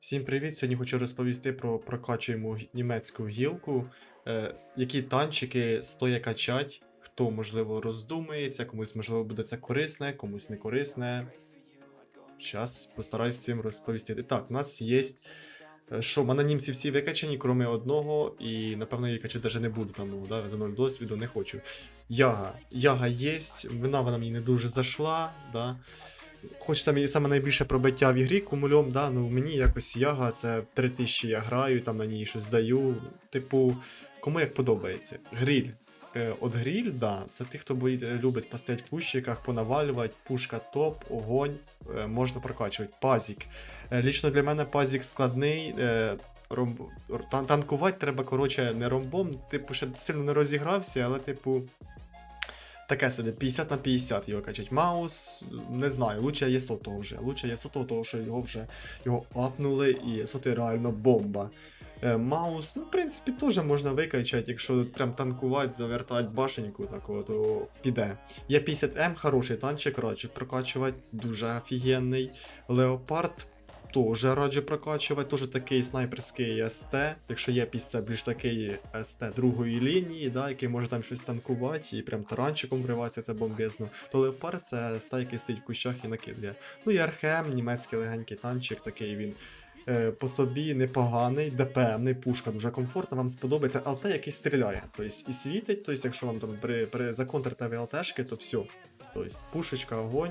Всім привіт! Сьогодні хочу розповісти про прокачуємо німецьку гілку, е, які танчики стоять качать, хто можливо роздумається, комусь можливо буде це корисне, комусь не корисне. Зараз постараюсь всім розповісти. Так, у нас є. е, Що, в мене німці всі викачані, крім одного, і напевно я качати навіть не буду, там, да, за ноль досвіду не хочу. Яга. Яга є, вона, вона мені не дуже зайшла, да. Хочеться мені саме найбільше пробиття в ігрі кумульом, да, ну мені якось яга, це 3000 я граю, там на ній щось здаю. Типу, кому як подобається. Гриль. Е, от гриль, да, це ті, хто боїть, е, любить постоять в кущиках, понавалювати, пушка топ, огонь, е, можна прокачувати. Пазік. Е, лічно для мене пазік складний. Е, тан- танкувати треба, коротше, не ромбом, типу, ще сильно не розігрався, але, типу, Таке собі 50 на 50 його качать. Маус, не знаю, лучше є сотого вже. Лучше є сотого, того що його вже його апнули, і сотий реально бомба. Е, Маус, ну, в принципі, теж можна викачати, якщо прям танкувати, завертати башеньку, такого, то піде. Є 50М, хороший танчик, раджу прокачувати, дуже офігенний. Леопард теж раджу прокачувати, теж такий снайперський СТ. Якщо є після більш такий СТ другої лінії, да, який може там щось танкувати і прям таранчиком вриватися, це бомбезно. То леопард це ста, який стоїть в кущах і накидає. Ну і Архем, німецький легенький танчик, такий він. е, По собі непоганий, ДПМний, пушка дуже комфортна, вам сподобається, ЛТ який стріляє. Тобто і світить, тобто, якщо вам там при, при законтрите ВЛТшки, то все. Тобто пушечка, огонь.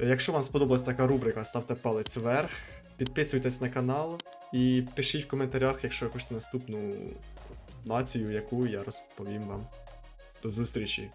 Якщо вам сподобалась така рубрика, ставте палець вверх, підписуйтесь на канал і пишіть в коментарях, якщо ви хочете наступну націю, яку я розповім вам. До зустрічі!